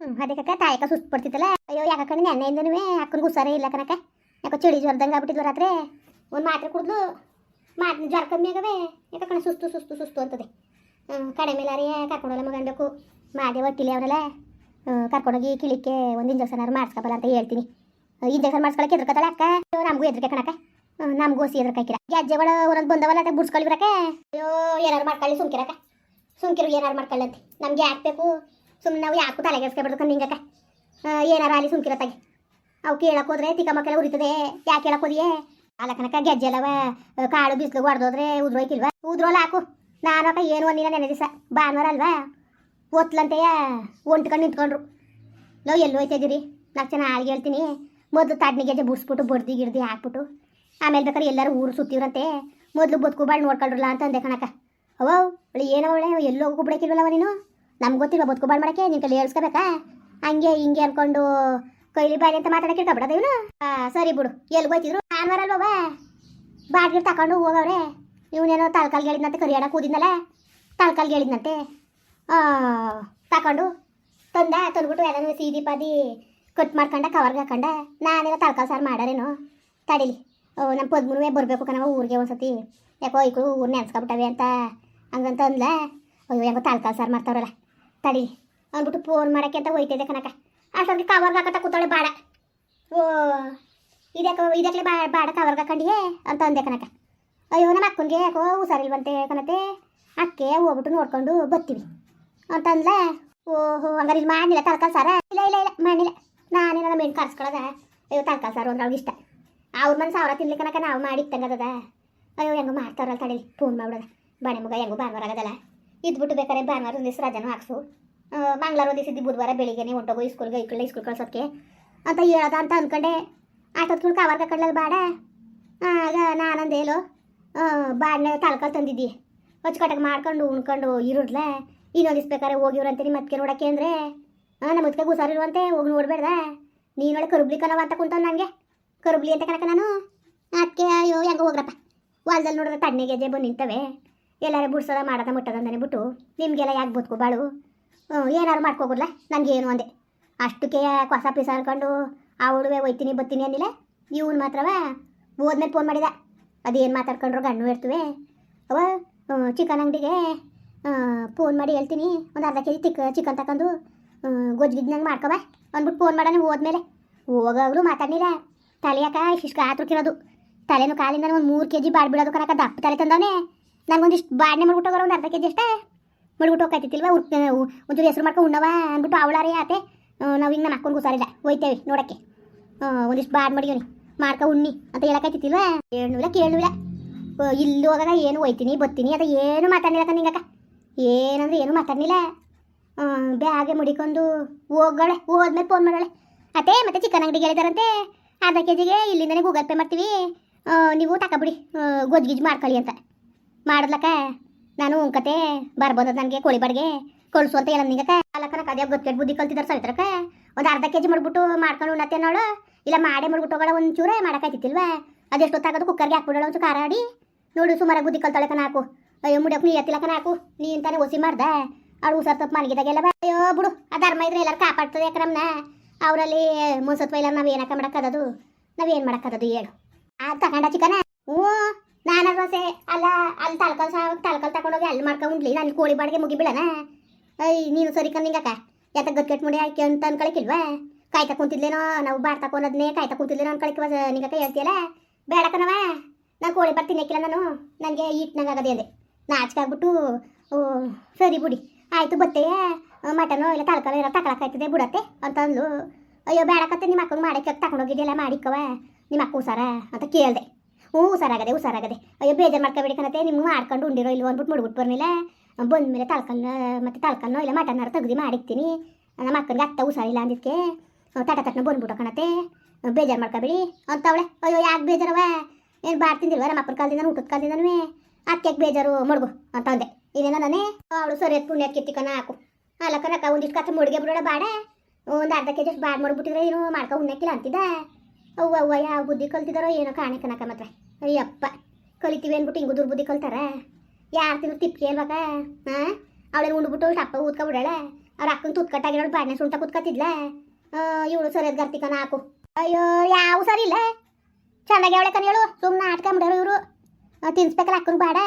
ಅದೇ ಕಕ್ಕ ತಾಯಕ ಸುಸ್ತು ಪಡ್ತಿತ್ತಲ್ಲ? ಅಯ್ಯೋ ಯಾಕ ಕಣ್ಣು ನೆನ್ನೆಯಿಂದನೂ ಅಕ್ಕನಿಗೆ ಹುಷಾರೇ ಇಲ್ಲ ಕನಕ ಯಾಕೋ ಚಳಿ ಜ್ವರದಂಗೆ ಆಗ್ಬಿಟ್ಟಿದ್ಲು ರಾತ್ರಿ. ಒಂದು ಮಾತ್ರೆ ಕುಡಿದ್ಲು. ಮಾತ್ರೆ ಜ್ವರ ಕಮ್ಮಿ ಆಗವೆ. ಯಾಕ ಕಣ ಸುಸ್ತು ಸುಸ್ತು ಸುಸ್ತು ಅಂತದೆ. ಕಡೆ ಕಡಿಮೆ ರೀ ಕರ್ಕೊಂಡೋಲ್ಲ ಮಗನ್ಬೇಕು ಮಾದೇ ಒಟ್ಟಿಲಿ ಅವರೆಲ್ಲ ಕರ್ಕೊಂಡೋಗಿ ಕಿಳಿಕ್ಕೆ ಒಂದು ಇಂಜೆಕ್ಷನ್ ಮಾಡಿಸ್ಕೊಬಲ್ಲ ಅಂತ ಹೇಳ್ತೀನಿ. ಇಂಜೆಕ್ಷನ್ ಮಾಡಿಸ್ಕೊಳಕ್ಕೆ ಎದ್ರಕತ್ತಲ್ಲ ಅಕ್ಕ. ನಮಗೂ ಎದ್ರಕೆ ಕಣಕ್ಕ. ಹ್ಮ್, ನಮಗೂ ಹಸಿ ಎದ್ರಕಾಕಿರ ಗೆಜ್ಜೆಗಳು ಒಂದೊಂದು ಬಂದವಲ್ಲ ಅಂತ ಬುಡ್ಸ್ಕೊಳ್ಳಿ ಬರಕ್ಕೆ. ಅಯ್ಯೋ ಏನಾರು ಮಾಡ್ಕೊಳ್ಳಿ ಸುಮ್ಕಿರಕ್ಕ. ಸುಮ್ಕಿರು ಏನಾರು ಮಾಡ್ಕೊಳ್ಳಂತೆ ನಮ್ಗೆ ಯಾಕೆ ಬೇಕು? ಸುಮ್ಮನೆ ನಾವು ಯಾಕೂ ತಲೆಗೆಸ್ಕೊಬಿಡ್ದು ನಿಂಗಕ್ಕ ಏನಾರ ಅಲ್ಲಿ ಸುಮ್ಕಿರತ್ತಾಗೆ ಅವು ಕೇಳಕ್ಕೆ ಹೋದ್ರೆ ತಿಕ್ಕ ಮಕ್ಕಳ ಉರಿತದೆ. ಯಾಕೆ ಕೇಳಕ್ಕೆ ಹೋದಿಯೇ? ಅಲ್ಲ ಗೆಜ್ಜೆಲ್ಲವ ಕಾಳು ಬಿಸಿಲು ಹೊಡೆದೋದ್ರೆ ಉದ್ರೋಯ್ತಿಲ್ವ ಉದ್ರೋಲ್ಲ ಹಾಕು. ನಾನು ಅಕ್ಕ ಏನು ಒಂದಿನ ನೆನೆ ದಿವಸ. ಭಾನುವಾರ ಅಲ್ವಾ? ಒತ್ಲಂತೆಯ ಒಂಟ್ಕೊಂಡು ನಿಂತ್ಕೊಂಡ್ರು. ನಾವು ಎಲ್ಲಿ ಹೋಯ್ತಿದ್ದೀರಿ ನಾಲ್ಕು ಜನ ಆಳ್ಗೆ ಹೇಳ್ತೀನಿ. ಮೊದಲು ತಡ್ನಿ ಗೆಜ್ಜೆ ಬುಡ್ಸ್ಬಿಟ್ಟು, ಬಡ್ದಿ ಗಿಡ್ದಿ ಹಾಕ್ಬಿಟ್ಟು. ಆಮೇಲೆ ಬೇಕಾದ್ರೆ ಎಲ್ಲರೂ ಊರು ಸುತ್ತಿವ್ರಂತೆ. ಮೊದಲು ಬದುಕು ಬಾಳು ನೋಡ್ಕೊಂಡ್ರಲ್ಲ ಅಂತ ಅಂದೆ ಕಣಕ್ಕ. ಅವ್ ಅವಳು ಏನೋ ಅವಳೆ, ಎಲ್ಲೋ ಹೋಗು ಬಿಡಕ್ಕಿಲ್ವಲ್ಲವ ನೀನು? ನಮ್ಗೆ ಗೊತ್ತಿಲ್ಲ ಬದುಕು ಬಾಳ್ ಮಾಡಕ್ಕೆ? ನಿನ್ ಕೈಲಿ ಹೇಳ್ಸ್ಕೋಬೇಕಾ ಹಂಗೆ ಹಿಂಗೆ ಅನ್ಕೊಂಡು ಕೈಲಿ ಬಾರಿ ಅಂತ ಮಾತಾಡಕ್ಕೆ ಇರ್ಕೊಬಿಡದ ಇವನು? ಸರಿ ಬಿಡು. ಎಲ್ಲಿ ಗೊತ್ತಿದ್ರು ಭಾನುವಾರ ಬಾಬಾ ಬಾಡ್ಗಿರ್ ತಗೊಂಡು ಹೋಗವ್ರೆ. ಇವನೇನೋ ತಲ್ಕಾಲ್ ಹೇಳಿದ್ನಂತೆ ಕರಿಯಾಡ ಕೂದಿದ್ನಲ್ಲ? ತಲ್ಕಾಲ್ ಹೇಳಿದ್ನಂತೆ. ತಕೊಂಡು ತಂದ, ತಂದ್ಬಿಟ್ಟು ಎಲ್ಲನೂ ಸೀದಿ ಪಾದಿ ಕಟ್ ಮಾಡ್ಕೊಂಡ, ಕವರ್ಗೆ ಹಾಕೊಂಡ ನಾನೆಲ್ಲ ತಲ್ಕಾಲ್ ಸಾರು ಮಾಡಾರೇನೋ? ತಡೀಲಿ. ನಮ್ಮ ಪದ್ಮುನುವೆ ಬರಬೇಕು ಕಣವ ಊರಿಗೆ ಒಂದ್ಸತಿ. ಯಾಕೋ ಈಕಳು ಊರು ನೆನ್ಸ್ಕೊಬಿಟ್ಟವೆ ಅಂತ ಹಂಗಂತ ಅಂದ್ಲ ಅಯ್ಯೋ ಯಾಕೋ ತಲ್ಕಾಲ್ ಸಾರು ಮಾಡ್ತಾವ್ರಲ್ಲ. ತಡಿ. ಅಂದ್ಬಿಟ್ಟು ಫೋನ್ ಮಾಡೋಕ್ಕೆ ಅಂತ ಹೋಯ್ತಿದ್ದೆ ಕನಕ ಅಷ್ಟೊಂದು ಕವರ್ಗೆ ಹಾಕತ್ತ ಕೂತಾಳೆ ಬಾಡ ಓ, ಇದಕ್ಕೆ ಇದಕ್ಕೆ ಬಾ, ಬಾಡ ಕವರ್ಗೆ ಹಾಕೊಂಡಿಯೇ ಅಂತ ಅಂದೆ ಕನಕ ಅಯ್ಯೋ, ನಮ್ಮ ಅಕ್ಕನಿಗೆ ಯಾಕೋ ಹುಷಾರಿಲ್ವಂತೆ ಕನತೆ ಅಕ್ಕೆ ಹೋಗ್ಬಿಟ್ಟು ನೋಡ್ಕೊಂಡು ಬರ್ತೀವಿ ಅಂತ ಅಂದ್ಲ. ಓಹೋ, ಹಂಗಾರೆ ಇಲ್ಲಿ ಮಾಡಿಲ್ಲ ತರಕಾರಿ ಸಾರ? ಇಲ್ಲ ಇಲ್ಲ ಇಲ್ಲ ಮಾಡಿಲ್ಲ ನಾನೇ ನನ್ನ ಹೆಣ್ಣು ಕರ್ಸ್ಕೊಳ್ಳೋದ. ಅಯ್ಯೋ, ತರಕಾರಿ ಸಾರು ಅಂದ್ರೆ ಅವ್ಳಿಗೆ ಇಷ್ಟ ಅವ್ರ ಮನೆ ಸಾವಿರ ತಿನ್ಲಿಕ್ಕೆ ಕನಕ ನಾವು ಮಾಡಿ ತಂಗದ ಅಯ್ಯೋ, ಹೆಂಗೋ ಮಾಡ್ತಾರಲ್ಲ ತಡೀಲಿ ಫೋನ್ ಮಾಡ್ಬಿಡೋದ. ಬಣೆ ಮಗ ಹೆಂಗೋ ಭಾನುವಾರ ಇದ್ಬಿಟ್ಟು ಬೇಕಾದ್ರೆ ಭಾನುವಾರ ಒಂದು ದಿವಸ ರಜಾನು ಹಾಕ್ಸು. ಮಂಗಳವಾರ ಒಂದು ದಿವಸ ಬುಧವಾರ ಬೆಳಿಗ್ಗೆನೇ ಹೊಂಟೋಗೋ ಸ್ಕೂಲ್ಗೆ ಐಕಳ್ಳೆ ಸ್ಕೂಲ್ ಕಳ್ಸೋಕ್ಕೆ ಅಂತ ಹೇಳೋದ ಅಂತ ಅಂದ್ಕೊಂಡೆ ಆಟೋದ್ಕೊಂಡು ಕವರ್ ಕಡ್ಲಲ್ಲಿ ಬಾಡ. ಆಗ ನಾನಂದೇಲೋ ಬಾಡ್ನೆ ತಳ್ಕಲ್ ತಂದಿದ್ದಿ. ಹೊಚ್ಕಟ್ಟಗೆ ಮಾಡ್ಕೊಂಡು, ಉಣ್ಕೊಂಡು ಇರುಡ್ಲೆ ಇನ್ನೊಂದು ಬೇಕಾದ್ರೆ ಹೋಗಿವ್ರಂತೆ ನಿಮ್ಮ ಅದಕ್ಕೆ ನೋಡಕ್ಕೆ ಅಂದರೆ. ನಮ್ಮ ಅದಕ್ಕೆ ಗುಸಾರಿರುವಂತೆ ಹೋಗಿ ನೋಡ್ಬೇಡ್ದ? ನೀನೊಳೆ ಕರುಬ್ಲಿ ಕನವ ಅಂತ ಕುಂತವ್ ನನಗೆ ಕರುಬ್ಲಿ ಅಂತ ಕಣಕ ನಾನು. ಅದಕ್ಕೆ ಅಯ್ಯೋ, ಹೆಂಗೋ ಹೋಗ್ರಪ್ಪ. ಹೊಲ್ದಲ್ಲಿ ನೋಡಿದ್ರೆ ತಣ್ಣಗೆ ಗೆಜ್ಜೆ ಬಂದು ನಿಂತವೆ. ಎಲ್ಲಾರು ಬಿಡ್ಸೋದ ಮಾಡದ ಮುಟ್ಟದ ಅಂತಾನೆ ಬಿಟ್ಟು ನಿಮಗೆಲ್ಲ ಯಾಕೆ ಬದುಕು ಬಾಳು? ಏನಾರು ನನಗೆ ನನಗೇನು ಅಂದೆ. ಅಷ್ಟಕ್ಕೆ ಹೊಸ ಪೀಸ ಅನ್ಕೊಂಡು ಆ ಹುಡುವೆ ಒಯ್ತೀನಿ ಬತ್ತೀನಿ ಅಂದಿಲ್ಲ? ಇವನು ಮಾತ್ರವೇ ಹೋದ್ಮೇಲೆ ಫೋನ್ ಮಾಡಿದ. ಅದೇನು ಮಾತಾಡ್ಕೊಂಡ್ರು ಗಣ್ಣು ಇರ್ತವೆ ಅವ ಚಿಕನ್ ಅಂಗಡಿಗೆ ಫೋನ್ ಮಾಡಿ ಹೇಳ್ತೀನಿ. ಒಂದು ಅರ್ಧ ಕೆ ಜಿ ತಿಕ್, ಚಿಕನ್ ತಗೊಂಡು ಗೊಜ್ಜಿದ್ನಂಗೆ ಮಾಡ್ಕೊಬ ಅಂದ್ಬಿಟ್ಟು ಫೋನ್ ಮಾಡೋಣ ಹೋದ್ಮೇಲೆ. ಹೋಗೋರು ಮಾತಾಡಲಿಲ್ಲ. ತಲೆ ಯಾಕ ಇಷ್ಟು ಆತುಕಿರೋದು ತಲೆನೂ ಕಾಲಿಂದ ಒಂದು ಮೂರು ಕೆ ಜಿ ಬಾಡ್ಬಿಡೋದು ಕನಕ ದಪ್ಪ ತಲೆ ತಂದವನೇ. ನಂಗೊಂದಿಷ್ಟು ಬಾಡ್ನೆ ಮಾಡ್ಬಿಟ್ಟು ಹೋಗೋರು ಒಂದು ಅರ್ಧ ಕೆ ಜಿ ಅಷ್ಟೇ. ಮಾಡ್ಬಿಟ್ಟು ಉರ್ಕ ಒಂಚೂರು ಹೆಸರು ಮಾಡ್ಕೊಂಡು ಉಣ್ಣವ ಅಂದ್ಬಿಟ್ಟು ಅವಳಾರೇ ಆತೆ. ನಾವು ಹಿಂಗೆ ನಮ್ಮ ಅಕ್ಕನಿಗೆ ಹುಷಾರಿಲ್ಲ. ಹೋಯ್ತೇವೆ ನೋಡೋಕ್ಕೆ. ಒಂದಿಷ್ಟು ಬಾಡ್ ಮಡಿಯೋನಿ ಮಾಡ್ಕೊ ಉಣ್ಣಿ ಅಂತ ಹೇಳಕ್ಕಾಯ್ತಿಲ್ವ ಕೇಳುವಿಲ್ಲ ಕೇಳುವಿಲ್ಲ ಇಲ್ಲಿ ಹೋಗೋದ ಏನು ಹೋಯ್ತೀನಿ, ಬತ್ತೀನಿ, ಅದು ಏನು ಮಾತಾಡ್ನಿಲ್ಲ ಹಿಂಗಕ್ಕ. ಏನಂದ್ರೆ ಏನು ಮಾತಾಡಲಿಲ್ಲ. ಬ್ಯಾಗೆ ಮುಡಿಕೊಂಡು ಹೋಗೋಳೆ, ಹೋದ್ಮೇಲೆ ಫೋನ್ ಮಾಡೋಳೆ. ಅತ್ತೆ, ಮತ್ತೆ ಚಿಕನ್ ಅಂಗಡಿಗೆ ಹೇಳಿದಾರಂತೆ. ಅರ್ಧ ಕೆ ಜಿಗೆ ಇಲ್ಲಿಂದನೇ ಗೂಗಲ್ ಪೇ ಮಾಡ್ತೀವಿ. ನೀವು ತಗೊಬಿಡಿ ಗೊಜ್ಜಿಗಿಜ್ ಮಾಡ್ಕೊಳ್ಳಿ ಅಂತ. ಮಾಡಿದ್ಲಕ್ಕ ನಾನು ಉಂಕತೆ ಬರ್ಬೋದ ನನಗೆ ಕೋಳಿ ಬಾಡಿಗೆ? ಕಳ್ಸು ಅಂತ ಹೇಳ ನಿಂಗಕ್ಕ? ಅಲ್ಲಕ್ಕನಕ ಅದೇ ಗೊತ್ತಿಟ್ಟು ಬುದ್ಧಿ ಕಲ್ತಿದ್ದಾರೆ ಸವಿತ್ರಕ್ಕ? ಒಂದು ಅರ್ಧ ಕೆ ಜಿ ಮಾಡ್ಬಿಟ್ಟು ಮಾಡ್ಕೊಂಡು ಉಣ್ಣತ್ತೆ ನೋಡು? ಇಲ್ಲ ಮಾಡೇ ಮಾಡ್ಬಿಟ್ಟು ಚೂರೇ ಒಂಚೂರೇ ಅದೆಷ್ಟು ಅದೆಷ್ಟೊತ್ತಾಗೋದು ಕುಕ್ಕರ್ಗೆ ಹಾಕ್ಬಿಡೋಣ ಒಂದು ಖಾರ ಆಡಿ. ನೋಡು, ಸುಮಾರಾಗಿ ಬುದ್ಧಿ ಕಲ್ತಾಳೆ ಕಣ ಹಾಕು ಅಯ್ಯೋ ಮುಡಿಯಕ್ಕೆ ನೀ ಎತ್ತಿಲ್ಲ ಕಣ ಹಾಕು ನೀ ಅಂತಾನೆ ಒಸಿ ಮಾಡ್ದೆ? ಅವ್ರು ಹುಸರ್ ತಪ್ಪು ಮನಗಿದಾಗೆಲ್ಲ ಅಯ್ಯೋ, ಬಿಡು. ಆ ಧರ್ಮ ಇದ್ರೆ ಎಲ್ಲರೂ ಕಾಪಾಡ್ತದೆ ಯಾಕೆ ಅವರಲ್ಲಿ ಮುನ್ಸತ್ವ ಇಲ್ಲ, ನಾವು ಏನಕ್ಕ ಮಾಡಕ್ಕದದು ನಾವೇನು ಮಾಡಕ್ಕದದು ಹೇಳು. ಆ, ತಗೊಂಡ ಚಿಕನ? ಹ್ಞೂ. ನಾನು ದೋಸೆ ಅಲ್ಲ, ಅಲ್ಲಿ ತಲ್ಕಲ್ ಸಾ ತಲ್ಕಲ್ ತಗೊಂಡೋಗಿ ಅಲ್ಲಿ ಮಾಡ್ಕೊಂಡು ಉಂಡ್ಲಿ. ನಾನು ಕೋಳಿ ಬಾಡಿಗೆ ಮುಗಿಬಿಡಣ ಅಯ್ಯ ನೀನು ಸರಿ ಕಣ್ಣಿಂಗಕ್ಕ ಯಾತ ಗಟ್ಕೆಟ್ ಮುಡಿ ಆಯ್ಕೆ ಅಂತ ಅನ್ಕೊಳಕಿಲ್ವಾ? ಕಾಯ್ತಾ ಕುಂತಿದ್ಲೇನೋ? ನಾವು ಬಾಡ್ ತಕೊಂಡದ್ನೇ ಕಾಯ್ತಾ ಕುಂತಿದ್ಲೇನೋ ಅನ್ಕೊಳಕ್ಕೆ ನಿಂಗಕ್ಕ ಹೇಳ್ತೀಯಲ್ಲ? ಬೇಡ ಕಣವ ನಾನು ಕೋಳಿ ಬಾಡ್ ತಿನ್ನಕ್ಕಿಲ್ಲ ನಾನು. ನನಗೆ ಈಟ್ನಾಗದೆ ಅದೇ ನಾಚಿಕಾಗ್ಬಿಟ್ಟು, ಓ, ಸರಿ ಬಿಡಿ. ಆಯಿತು ಬತ್ತೆಯ ಮಟನು ಇಲ್ಲ ತಲ್ಕಲ್ ಏನೋ ತಗೊಳಕಾಯ್ತದೆ ಬಿಡತ್ತೆ ಅಂತ ಅಂದ್ಲು. ಅಯ್ಯೋ, ಬೇಡಕತ್ತೆ, ನಿಮ್ಮ ಅಕ್ಕನ ಮಾಡಕ್ಕೆ ತಗೊಂಡೋಗಿದೆಯಲ್ಲ ಮಾಡಿಕ್ಕವ? ನಿಮ್ಮ ಅಕ್ಕ ಹುಷಾರ ಅಂತ ಕೇಳಿದೆ. ಹ್ಞೂ, ಹುಷಾರಾಗದೆ ಹುಷಾರಾಗದೆ. ಅಯ್ಯೋ, ಬೇಜಾರು ಮಾಡ್ಕೋಬೇಡಿ ಕಣತೆ ನಿಮ್ಮ ಮಾಡ್ಕೊಂಡು ಉಂಡಿರೋ ಇಲ್ವೋ ಅಂದ್ಬಿಟ್ಟು ಮುಡ್ಬಿಟ್ಟು ಬರ್ನಿಲ್ಲ. ಬಂದ್ಮೇಲೆ ತಲ್ಕನ್ನ ಮತ್ತೆ ತಲ್ಕನ್ನೋ ಇಲ್ಲ ಮಟನ್ನಾರು ತೆಗ್ದು ಮಾಡಿಕ್ತೀನಿ ನಮ್ಮ ಅಕ್ಕನಿಗೆ ಅತ್ತ ಹುಷಾರಿಲ್ಲ ಅಂದಿದ್ದಕ್ಕೆ ತಟ ತಟ್ಟನ ಬಂದ್ಬಿಟ್ಟು ಕಣತೆ. ಬೇಜಾರು ಮಾಡ್ಕೋಬೇಡಿ. ಅಂತವಳೆ, ಅಯ್ಯೋ, ಯಾಕೆ ಬೇಜಾರವ? ಏನು ಬಾರ್ ತಿಂದಿಲ್ವ? ನಮ್ಮ ಅಪ್ಪನ ಕಾಲದಿಂದ ಊಟದ ಕಾಲದಿಂದನೂ? ಅದಕ್ಕೆ ಬೇಜಾರು, ಮಡ್ಗು, ಅಂತ ಅಂದೆ. ಇದೇನ ನಾನೇ? ಅವಳು ಸರಿ ಪುಣ್ಯ ಕಿತ್ತಿಕನ ಹಾಕು. ಅಲ್ಲ ಕನಕ ಒಂದಿಷ್ಟು ಕತ್ತ ಮುಡಿಗೆ ಬಿಡೋಣ ಬಾಡ. ಒಂದು ಅರ್ಧ ಕೆ ಜಿ ಅಷ್ಟು ಬಾಡ್ ಮಾಡ್ಬಿಟ್ಟಿದ್ರೆ ಏನು ಮಾಡ್ಕೊ ಉಣ್ಣಕ್ಕಿಲ್ಲ ಅಂತಿದ್ದ? ಅವ್ವ ಅವ್ವ, ಯಾವ ಬುದ್ಧಿ ಕಲ್ತಿದಾರೋ ಏನೋ ಕಾಣೆ ಕನಕ ಮಾತ್ರ ಅಯ್ಯಪ್ಪ, ಕಲಿತೀವಿ ಅಂದ್ಬಿಟ್ಟು ಹಿಂಗು ದುರ್ಬುದ್ಧಿ ಕಲ್ತಾರ? ಯಾರು ತಿನ್ನು ತಿಪ್ಪಿಗೆ ಅಲ್ವಾಗ ಹಾಂ ಅವಳೇನು ಉಂಡ್ಬಿಟ್ಟು ಟಪ್ಪ ಊದ್ಕೊಬಿಡಾಳೆ ಅವ್ರ ಅಕ್ಕನ ತುತ್ಕಟ್ಟಾಗಿರೋಳು ಬಾಡ್ನೆ ಸುಂಟ ಕುತ್ಕತ್ತಿದ್ಲ? ಇವಳು ಸರಿಯಾದ ಗರ್ತಿಕನ ಹಾಕು ಅಯ್ಯೋ, ಯಾವ ಸರಿ ಇಲ್ಲ. ಚೆನ್ನಾಗಿ ಅವಳೆ ಕಣ ಹೇಳು ಸುಮ್ಮನೆ ಆಟಕ ಇವರು. ತಿನ್ಸ್ಬೇಕಲ್ಲ ಅಕ್ಕನ ಬಾಡ.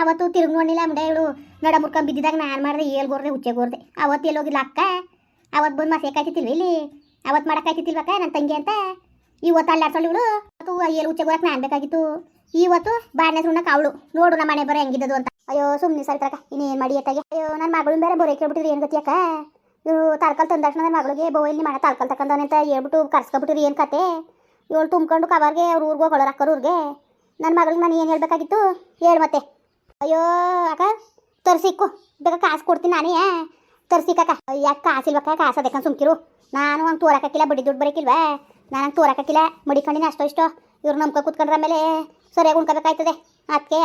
ಅವತ್ತು ತಿರುಗಿ ನೋಡಿಲ್ಲ ಮುಡ ಇವಳು. ನಡ ಮುರ್ಕೊಂಡ್ ಬಿದ್ದಿದಾಗ ನಾನು ಮಾಡಿದೆ ಹುಚ್ಚೆ ಗೋರ್ದೆ ಅವತ್ತು ಎಲ್ಲಿ ಹೋಗಿಲ್ಲ ಅಕ್ಕ? ಅವತ್ತು ಬಂದು ಮಸೆ ಕಾಯ್ತಿತ್ತಿಲ್ವ ಇಲ್ಲಿ? ಅವತ್ತು ಮಾಡೋಕ್ಕಾಯ್ತಿತ್ತಿಲ್ವಕ್ಕ ನನ್ನ ತಂಗಿ ಅಂತ? ಇವತ್ತು ಅಲ್ಲಾಡ್ಸಳು ಇವಳು ಅದು ಏಳು ಉಚ್ಚೆ ಗೋರಕ್ಕೆ ನಾನು ಬೇಕಾಗಿತ್ತು. ಇವತ್ತು ಬಾಡ್ನೆ ಸುಣ್ಣಕ್ಕೆ ಅವಳು ನೋಡು ನಮ್ಮ ಮನೆ ಬರೋ ಹೆಂಗಿದ್ದದು ಅಂತ. ಅಯ್ಯೋ ಸುಮ್ಮನೆ ಸರಿತರಕ ಇನ್ನೇನು ಮಾಡಿ ಅತ್ತಾಗೆ ಅಯ್ಯೋ ನನ್ನ ಮಗಳು ಬೇರೆ ಬೋರೆ ಕೇಳ್ಬಿಟ್ಟಿರಿ ಏನು ಗೊತ್ತಿಯಕ್ಕ? ಇವರು ತರ್ಕಲ್ ತಂದ ತಕ್ಷಣ ನನ್ನ ಮಗಳಿಗೆ ಬೋ, ಇಲ್ಲಿ ಮಾಡ ತರ್ಕಲ್ ತಕ್ಕಂತ ಅಂತ ಹೇಳ್ಬಿಟ್ಟು ಕರ್ಸ್ಕೊಬಿಟ್ಟಿರಿ ಏನು ಕತೆ? ಇವಳು ತುಂಬ್ಕೊಂಡು ಕವರ್ಗೆ ಅವ್ರು ಊರಿಗೆ ಅಕ್ಕರು ಊರಿಗೆ. ನನ್ನ ಮಗಳಿಗೆ ನಾನು ಏನು ಹೇಳ್ಬೇಕಾಗಿತ್ತು? ಹೇಳು ಮತ್ತೆ. ಅಯ್ಯೋ, ಅಕ್ಕ ತರ್ಸಿಕ್ಕು ಬೇಕಾ ಕಾಸು ಕೊಡ್ತೀನಿ ನಾನೇ. ತರ್ಸಿಕ್ಕ ಯಾಕೆ ಕಾಸಿಲ್ವಕ್ಕ ಕಾಸು ಅದಕ್ಕೆ ಸುಮ್ಕಿರು. ನಾನು ಹಂಗೆ ತೋರಕ್ಕಿಲ್ಲ ಬಡ್ಡಿ ದುಡ್ಡು ಬರೋಕಿಲ್ವಾ? ನಾನು ತೋರಕ್ಕಿಲ್ಲ ಮಡಿಕೊಂಡಿನಿ ಅಷ್ಟೋ ಇಷ್ಟೋ. ಇವ್ರು ನಮ್ಕ ಕುತ್ಕೊಂಡ್ರ ಮೇಲೆ ಸರಿಯಾಗಿ ಉಣ್ಕೋಬೇಕಾಯ್ತದೆ. ಅದಕ್ಕೆ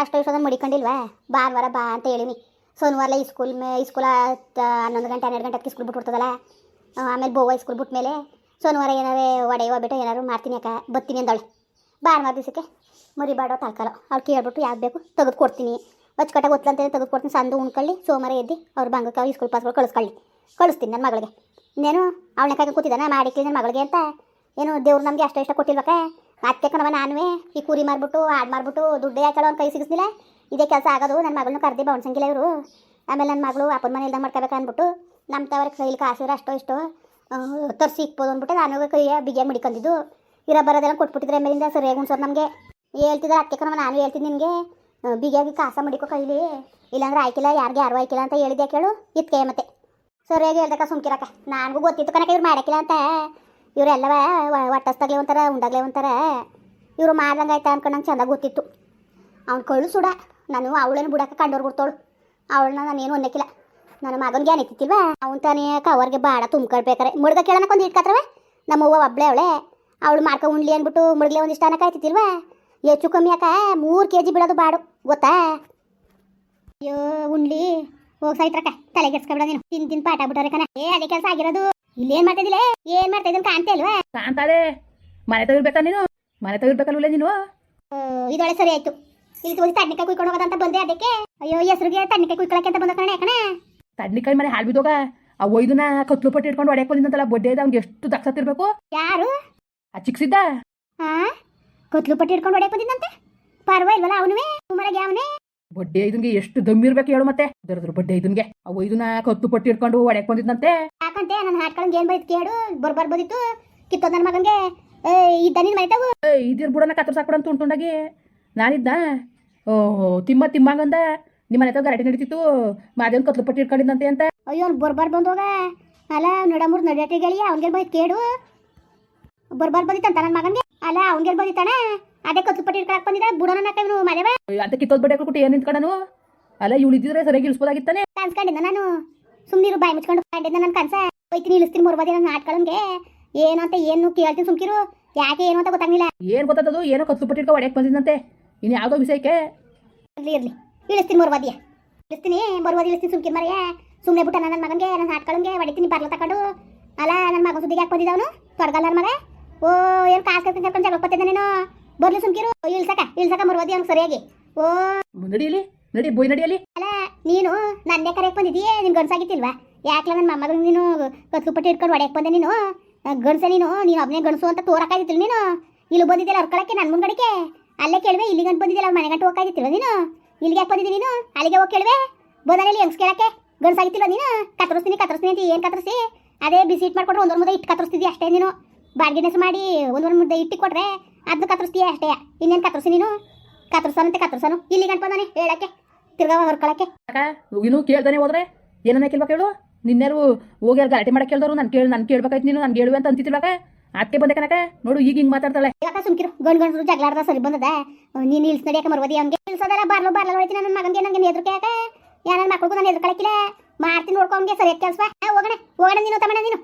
ಅಷ್ಟೋ ಇಷ್ಟೋ ಅದನ್ನು ಮಡಿಕೊಂಡಿಲ್ವಾ? ಭಾನುವಾರ ಬಾ ಅಂತ ಹೇಳಿನಿ. ಸೋಮವಾರ ಸ್ಕೂಲ್ ಮೇ ಸ್ಕೂಲ ಹನ್ನೊಂದು ಗಂಟೆ, ಹನ್ನೆರಡು ಗಂಟೆ ಸ್ಕೂಲ್ ಬಿಟ್ಬಿಡ್ತದಲ್ಲ? ಆಮೇಲೆ ಬೋವ ಸ್ಕೂಲ್ ಬಿಟ್ಮೇಲೆ ಸೋಮವಾರ ಏನಾರೇ ಒಡೆಯುವ ಬಿಟ್ಟು ಏನಾರು ಮಾಡ್ತೀನಿ ಅಕ್ಕ. ಬತ್ತೀನಿ ಬಾರ್ ಭಾನುವಾರ ದಿವಸಕ್ಕೆ ಮರಿಬಾಡೋ ತಳ್ಕಲ್ಲ ಅವ್ರು ಕೇಳ್ಬಿಟ್ಟು ಯಾವ್ದು ಬೇಕು ತೆಗೆದು ಕೊಡ್ತೀನಿ. ಅಚ್ಚುಕಟ್ಟಾಗಿ ಒತ್ತಂತೇಳಿ ತೆಗೆದು ಕೊಡ್ತೀನಿ. ಸಂದು ಉಣ್ಕೊಳ್ಳಿ, ಸೋಮವಾರ ಎದ್ದು ಅವ್ರ ಬಂಗಕ್ಕೆ ಅವ್ರು ಸ್ಕೂಲ್ ಪಾಸ್ಗಳು ಕಳಿಸ್ಕೊಳ್ಳಿ. ಕಳಿಸ್ತೀನಿ ನನ್ನ ಮಗಳಿಗೆ. ಇನ್ನೇನು ಅವಳನ್ನ ಕೈ ಕೂತಿದ್ದಾನೆ ಮಾಡಿ ನನ್ನ ಮಗಳಿಗೆ ಅಂತ? ಏನು ದೇವ್ರು ನಮಗೆ ಅಷ್ಟು ಇಷ್ಟ ಕೊಟ್ಟಿಲ್ವಕ್ಕ? ಮತ್ತೆ ಕಣವ ನಾನು ಈ ಕೂರಿ ಮಾರ್ಬಿಟ್ಟು ಹಾಡು ಮಾರ್ಬಿಟ್ಟು ದುಡ್ಡೇ ಹಾಕೊಳ್ಳೋ ಅವ್ನ ಕೈ ಸಿಗಿಸ್ಲಿಲ್ಲ ಇದೇ ಕೆಲಸ ಆಗೋದು ನನ್ನ ಮಗಳನ್ನ ಕರ್ದಿ ಬೌನ್ಸಂಗಿಲ್ಲ ಇವರು. ಆಮೇಲೆ ನನ್ನ ಮಗಳು ಅಪ್ಪನ ಮನೆ ಮಾಡ್ಕೋಬೇಕು ಅಂದ್ಬಿಟ್ಟು ನಮ್ಮ ತವ್ರ ಕೈಲಿ ಕಾಸಿದ್ರೆ ಅಷ್ಟೋ ಇಷ್ಟೋ ತರಿಸಿ ಇಕ್ಬೋದು ಅಂದ್ಬಿಟ್ಟು ನಾನು ಕೈಯ ಬಿಗಿಯಾಗಿ ಮಡಿಕೊಂಡಿದ್ದು ಇರೋ ಬರೋದೆಲ್ಲ ಕೊಟ್ಬಿಟ್ಟಿದ್ರೆ ಮೇಲಿಂದ ಸರಿಯಾಗಿ ಉಣ್ಸೋರು ನಮಗೆ. ಹೇಳ್ತಿದ್ರೆ ಅದಕ್ಕೆ ಕಣವ ನಾನು ಹೇಳ್ತೀನಿ ನಿನಗೆ. ಬಿಗಿಯಾಗಿ ಕಾಸ ಮಡಿಕೋ ಕೈಲಿ. ಇಲ್ಲಾಂದ್ರೆ ಆಯ್ಕಿಲ್ಲ, ಯಾರಿಗೆ ಯಾರು ಆಯ್ಕಿಲ್ಲ ಅಂತ ಹೇಳಿದೆ ಕೇಳು? ಇತ್ಕೆ ಮತ್ತೆ. ಸರಿಯಾಗಿ ಹೇಳ್ದಕ್ಕ ಸುಮ್ಕಿರಕ್ಕ. ನನಗೂ ಗೊತ್ತಿತ್ತು ಕನಕ ಇವ್ರು ಮಾಡಕ್ಕಿಲ್ಲ ಅಂತ. ಇವರೆಲ್ಲವ ಒಟ್ಟಸ್ದಾಗ್ಲೇ ಒಂಥರ, ಉಂಡಾಗ್ಲೇ ಒಂಥರ. ಇವರು ಮಾಡ್ದಂಗೆ ಆಯ್ತಾ ಅನ್ಕೊಂಡು ನಂಗೆ ಚೆಂದ ಗೊತ್ತಿತ್ತು. ಅವ್ನು ಕಳ್ಳು ಸುಡ. ನಾನು ಅವಳೇನು ಬಿಡಕ್ಕೆ ಕಂಡೋರು ಬಿಡ್ತೋಳು. ಅವಳನ್ನ ನಾನೇನು ಒಂದಕ್ಕಿಲ್ಲ ನನ್ನ ಮಗನಿಗೆ ಅನಿತಿತ್ತಿಲ್ವ ಅವ್ನು ತಾನೇ ಕವರ್ಗೆ ಬಾಡ ತುಂಬ್ಕೊಳ್ಬೇಕಾರೆ ಮುಡ್ಗ ಕೇಳೋಣಕ್ಕೆ ಒಂದು ಇಟ್ಕತ್ರವ? ನಮ್ಮ ಅವ್ವ ಒಬ್ಳೆ ಅವಳೆ. ಅವಳು ಮಾಡ್ಕೊ ಉಂಡ್ಲಿ ಅಂದ್ಬಿಟ್ಟು ಮುಡ್ಗ್ಲೆ ಒಂದಿಷ್ಟು ಅನ್ನಕ್ಕೆ ಆಯ್ತಿತ್ತಿಲ್ವ ಹೆಚ್ಚು ಕಮ್ಮಿ ಯಾಕ ಮೂರು ಕೆ ಜಿ ಬಿಡೋದು ಬಾಡು. ಗೊತ್ತಾ? ಅಯ್ಯೋ, ಉಣ್ಲಿ. ಹೋಗ್ ಸೈತ್ರಕ್ಕ ತಲೆಗೆಡ್ಸ್ಕೊಬಿಡ ನೀನು. ತಿನ್ ತಿನ್ ಪಾಠ ಬಿಟ್ಟವ್ರೆ ಕಣ. ಏ ಅದೇ ಕೆಲಸ ಆಗಿರೋದು. ಇಲ್ಲೇನ್ ಮಾಡ್ತಾ ಇದ್ದಿಲ್ಲ ಏನ್ ಮಾಡ್ತಾ ಇದನ್ ಕಾಣ್ತಾ ಇಲ್ವಾ? ಕಾಂತಾಳೆ ಮನೆ ತಗಿರ್ಬೇಕಾ ನೀನು? ಮನೆ ತಗಿರ್ಬೇಕಲ್ಲ ನೀನು? ಇದೊಳೆ ಸರಿ ಆಯ್ತು. ಇಲ್ಲಿ ತೋರಿಸಿ ತಣ್ಣಿಕಾಯಿ ಕುಯ್ಕೊಂಡು ಹೋಗೋದಂತ ಬಂದೆ ಅದಕ್ಕೆ. ಅಯ್ಯೋ ಹೆಸರಿಗೆ ತಣ್ಣಿಕಾಯಿ ಕುಯ್ಕೊಳಕ್ಕೆ ಅಂತ ಬಂದ ಕಣ ಯಾಕಣ ತಡ್ನಿಕಾಯಿ ಮನೆ ಹಾಳು ಬಿದ್ದೋಗ ಆ ಒಯ್ದನ ಕತ್ಲು ಪಟ್ಟಿ ಇಟ್ಕೊಂಡು ಹೊಡ್ಯಾಕ್ ಬಂದಿದ್ದಂತಲ್ಲ ಬೊಡ್ಡೆ ಅವ್ನಿಗೆ ಎಷ್ಟು ದಕ್ಷತಿರ್ಬೇಕು ಯಾರು? ಆ ಚಿಕ್ಸಿದ್ದ ಹಾ ಕತ್ಲು ಪಟ್ಟಿ ಇಟ್ಕೊಂಡು ಹೊಡೆಯಕ್ ಬಂದಿದ್ದಂತೆ ಪರ್ವ ಇಲ್ವಲ್ಲ ಅವನುವೇ? ಕುಮಾರಗೆ ಅವನೇ? ಬಡ್ಡೆ ಐದನ್ಗೆ ಎಷ್ಟು ದಮ್ ಇರ್ಬೇಕು ಹೇಳು ಮತ್ತೆ. ದರದ್ರು ಬಡ್ಡೆ ಐದನ್ಗೆ. ಅವ ಐದನ್ನ ಕತ್ತು ಪಟ್ಟಿ ಇಟ್ಕೊಂಡು ಒಡೆಕ್ ಬಂದಿದ್ದಂತೆ ಯಾಕಂತೆ? ನನ್ನ ಹಾಟ್ಕೊಳಂಗೆ ಏನ್ ಬೈತ್ ಕೇಳು? ಬರ್ಬರ್ ಬರ್ಬೋದಿತ್ತು ಕಿತ್ತೋ ನನ್ನ ಮಗನ್ಗೆ. ಇದ್ದ ನಿನ್ ಮೈತಾವು ಇದಿರ್ ಬುಡನ ಕತ್ತರ್ಸಾಕ್ಬಿಡ ಅಂತ ತುಂಟುಂಡಾಗಿ ನಾನಿದ್ದ ಓ ತಿಮ್ಮ ತಿಮ್ಮಂಗಂದ. ನಿಮ್ಮ ಮನೆ ಗರಟಿ ನಡೀತಿತ್ತು. ಮಾದೇವನ್ ಕತ್ಲು ಪಟ್ಟಿ ಇಟ್ಕೊಂಡಿದ್ದಂತೆ ಅಂತ. ಅಯ್ಯೋ ಅವ್ನು ಬರ್ಬರ್ ಬಂದೋಗ. ಅಲ್ಲ ನಡಮೂರ್ ನಡಿಯಟಿಗಳಿಗೆ ಅವ್ನಿಗೆ ಬೈತ್ ಕೇಳು. ಬರ್ಬಾರ್ ಬಂದಿತ್ತಂತ ನನ್ನ ಮಗನ್ಗೆ? ಅಲ್ಲ ಅವ್ನಿಗೆ ಬಂದಿತ್ತಾನ ಅದೇ ಕತ್ತು ಪಟ್ಟಿ ಹಿಡ್ಕೊಳಕ್ ಬಂದಿದ್ದ ಬುಡನ ನಾಕವ್ನು ಮನೆವ ಅಂತ ಕಿತ್ತೋದ್ ಬಟ್ಟೆ ಕೊಟ್ಟು ಏನ್ ನಿಂತ್ಕೊಂಡನು? ಅಲ್ಲ ಇವಳು ಇದ್ದಿದ್ರೆ ಸರಿಯಾಗಿ ಇಳಿಸ್ಬೋದಾಗಿತ್ತಾನೆ? ಕನ್ಸ್ಕೊಂಡಿದ್ದ ನಾನು. ಸುಮ್ನಿರು ಬಾಯಿ ಮುಚ್ಕೊಂಡು ಕಂಡಿದ್ದ ನನ್ನ ಕನ್ಸ ಹೋಯ್ತೀನಿ ಇಳಿಸ್ತೀನಿ ಮೂರ್ಬದಿ ನನ್ನ ಆಟ್ಕೊಳಂಗೆ ಏನು ಅಂತ ಏನು ಕೇಳ್ತೀನಿ ಸುಮ್ಕಿರು. ಯಾಕೆ ಏನು ಅಂತ ಗೊತ್ತಾಗಿಲ್ಲ ಏನ್ ಗೊತ್ತದು ಏನೋ ಕತ್ತು ಪಟ್ಟಿ ಇಟ್ಕೊಂಡು ಹೊಡ್ಯಾಕ್ ಬಂದಿದ್ದಂತೆ ಇನ್ನು ಯಾವುದೋ ವಿಷಯಕ್ಕೆ? ಇರ್ಲಿ ಇರ್ಲಿ. ಇಳಿಸ್ತೀನಿ ಮೂರ್ಬದಿಯ ಇಳಿಸ್ತೀನಿ ಬರುವದಿ ಇಳಿಸ್ತೀನಿ ಸುಮ್ಕಿರ್ ಮರೆಯ ಸುಮ್ಮನೆ ಬಿಟ್ಟ ನನ್ನ ಮಗನಿಗೆ ನನ್ನ ಆಟ್ಕೊಳಂಗೆ ಹೊಡಿತೀನಿ ಬರ್ಲ ತಕೊಂಡು. ಅಲ್ಲ ನನ್ನ ಮಗ ಸುದ್ದಿಗೆ ಯಾಕೆ ಬಂದಿದ್ದವನು ತೊಡಗಲ್ಲ ನನ್ನ ಮಗ. ಓ ಏನು ಕಾಸು ಕರ್ಕೊಂಡು ಜಗಳ ನೀನು? ಬರ್ಲಿ ಸುಮ್ಕಿರು. ಇಳ್ಸಕ ಇಳ್ಸಕ ಮರ್ವದಿ ಅವ್ನು ಸರಿಯಾಗಿ. ಓ. ನಡಿಯಲಿ ನಡಿ ಬೋಯ್ ನಡಿಯಲಿ. ಅಲ್ಲ ನೀನು ನನ್ನೇ ಕರೆಯಕ್ ಬಂದಿದ್ದೀಯೇ? ನಿನ್ ಗಂಡ್ಸಾಗಿತ್ತಿಲ್ವಾ? ಯಾಕೆ ನನ್ನ ಮೊಮ್ಮಗನ ನೀನು ಕತ್ಲು ಪಟ್ಟಿ ಇಟ್ಕೊಂಡು ಹೊಡೆಯಕ್ ಬಂದೆ ನೀನು? ಗಣಸ ನೀನು ನೀನು ಒಬ್ಬನೇ ಗಂಡಸು ಅಂತ ತೋರಕ್ಕಾಗಿತ್ತಿಲ್ಲ ನೀನು? ಇಲ್ಲಿ ಬಂದಿದ್ದಿಲ್ಲ ಹೊರ್ಕೊಳಕ್ಕೆ ನನ್ನ ಮುಂಗಡಿಕೆ ಅಲ್ಲೇ ಕೇಳುವೆ ಇಲ್ಲಿ ಗಂಟು ಬಂದಿದ್ದಿಲ್ಲ ಅವ್ರ ಮನೆಗಂಟು ಹೋಗಾಗಿತ್ತಿಲ್ಲ ನೀನು? ಇಲ್ಲಿಗೆ ಯಾಕೆ ಬಂದಿದ್ದಿ ನೀನು? ಅಲ್ಲಿಗೆ ಹೋಗಿ ಕೇಳುವೆ. ಬಂದಲ್ಲಿ ಹೆಂಗ್ಸ್ ಕೇಳಕ್ಕೆ? ಗಂಡ್ಸಾಗಿತ್ತಿಲ್ಲ ನೀನು? ಕತ್ತರಿಸ್ತೀನಿ ಕತ್ತರಿಸ್ತೀನಿ ಅಂತ ಏನು ಕತ್ತರಿಸಿ ಅದೇ ಬಿಸಿ ಇಟ್ಟು ಮಾಡ್ಕೊಟ್ರೆ ಒಂದೊಂದು ಮುದ್ದೆ ಇಟ್ಟು ಕತ್ತರಿಸ್ತಿದ್ದಿ ಅಷ್ಟೇ ನೀನು? ಬಾಡಿಗೆ ಹೆಸರು ಮಾಡಿ ಒಂದೊಂದು ಮುದ್ದೆ ಇಟ್ಟು ಕೊಟ್ರೆ ಅದನ್ನ ಕತ್ತರಿಸ್ತೀಯ ಅಷ್ಟೇ. ಇನ್ನೇನು ಕತ್ತರಿಸಿ ನೀನು? ಕತ್ತರಿಸೋನಂತೆ ಕತ್ತರಿಸೋನು. ಇಲ್ಲಿ ಗಂಟು ಬಂದಾನೆ ಹೇಳಕ್ಕೆ ತಿರ್ಗಾವ ಹೊರ್ಕೊಳಕ್ಕೆ ಅಕ್ಕ ಇನ್ನು ಕೇಳ್ದಾನೆ ಹೋದ್ರೆ? ಏನನ್ನ ಕೇಳ್ಬೇಕು ಹೇಳು? ನಿನ್ನೆರು ಹೋಗಿ ಅಲ್ಲಿ ಗಲಾಟೆ ಮಾಡಕ್ಕೆ ಕೇಳ್ದವ್ರು ನಾನು ಕೇಳಿ ನಾನು ಕೇಳ್ಬೇಕಾಯ್ತು ನೀನು ನಾನು ಕೇಳುವೆ ಅಂತ ಅಂತಿದ್ದಿಲ್ವಾಗ ಅದಕ್ಕೆ ಬಂದೆ ಕನಕ ನೋಡು ಈಗ ಹಿಂಗೆ ಮಾತಾಡ್ತಾಳೆ. ಯಾಕ ಸುಮ್ಕಿರು ಗಣ ಗಂಡ್ರು ಜಗಳಾಡ್ದ ಸರಿ ಬಂದದ? ನೀನು ಇಲ್ಸ್ ನಡಿಯಕ್ಕೆ ಮರ್ವದಿ ಅವ್ನಿಗೆ ಇಲ್ಸದಲ್ಲ ಬಾರ್ಲು ಬಾರ್ಲ ಹೊಡಿತೀನಿ ನನ್ನ ಮಗನಿಗೆ ನನಗೆ ಎದುರುಕೆ ಯಾಕ ಯಾ ನನ್ನ ಮಕ್ಳಿಗೂ ನಾನು ಹೆದರ್ಕೊಳಕಿಲ್ಲ ಮಾಡ್ತೀನಿ ನೋಡ್ಕೊ ಅವ್ನಿಗೆ ಸರಿ ಕೆಲಸ. ಹೋಗೋಣ ಹೋಗೋಣ ನೀನು ತಮ್ಮಣ್ಣ ನೀನು.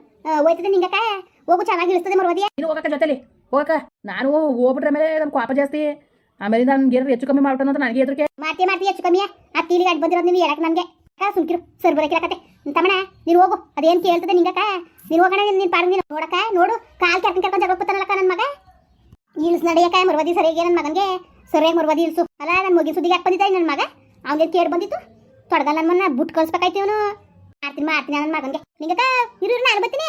ಹೋಯ್ತದೆ ನಿಂಗಕ್ಕ? ಹೋಗು ಚೆನ್ನಾಗಿ ಇಳಿಸ್ತದೆ ಮರ್ವದಿ. ನೀನು ಹೋಗಕ್ಕ ಜೊತೆಲಿ. ಹೋಗಕ್ಕ ನಾನು ಹೋಗ್ಬಿಟ್ರೆ ಮೇಲೆ ನನ್ನ ಕೋಪ ಜಾಸ್ತಿ. ಆಮೇಲೆ ನನ್ಗೆ ಏನಾರು ಹೆಚ್ಚು ಕಮ್ಮಿ ಮಾಡ್ತಾನೆ ಅಂತ ನನಗೆ ಹೆದರಿಕೆ. ಮಾಡ್ತಿ ಮಾಡ್ತಿ ಹೆಚ್ಚು ಕಮ್ಮಿ ಆ ತೀಲಿ ಅಡ್ ಬಂದಿರೋದು ನೀವು ಹೇಳಕ್ ನನಗೆ? ಅಕ್ಕ ಸುಮ್ಕಿರು ಸರ್ ಬರಕಿಲ್ಲ ಕತೆ ತಮ್ಮಣ್ಣ ನೀನು ಹೋಗು ಅದೇನು ಕೇಳ್ತದೆ ನಿಂಗಕ್ಕ? ನೀನು ಹೋಗೋಣ ನೀನು ಪಾಡು ನೀನು ನೋಡಕ್ಕ ನೋಡು ಕಾಲ್ ಕರ್ಕೊಂಡು ಕರ್ಕೊಂಡು ಜಗಳ ಬತ್ತಾನಲ್ಲಕ್ಕ ನನ್ನ ಮಗ? ಇಲ್ಸ್ ನಡೆಯಕ್ಕ ಮರ್ವದಿ ಸರಿಯಾಗಿ ನನ್ನ ಮಗನಿಗೆ. ಸರಿಯಾಗಿ ಮರ್ವದಿ ಇಲ್ಸು ಅಲ್ಲ ನನ್ನ ಮಗಿನ ಸುದ್ದಿಗೆ ಯಾಕೆ ಬಂದಿದ್ದ ನನ್ನ ಮಗ? ಅವನಿಗೆ ಕೇಳಿ ಬಂದಿತ್ತು? ತೊಡಗಲ್ಲ ನನ್ನ ಮನ್ನ ಬುಟ್ ಕಳ್ಸ್ಬೇಕಾಯ್ತು ಇವನು. ಮಾಡ್ತೀನಿ ಮಾಡ್ತೀನಿ ನನ್ನ ಮಗನಿಗೆ. ನಿಂಗಕ್ಕ ಇರು, ನಾನು ಬರ್ತೀನಿ.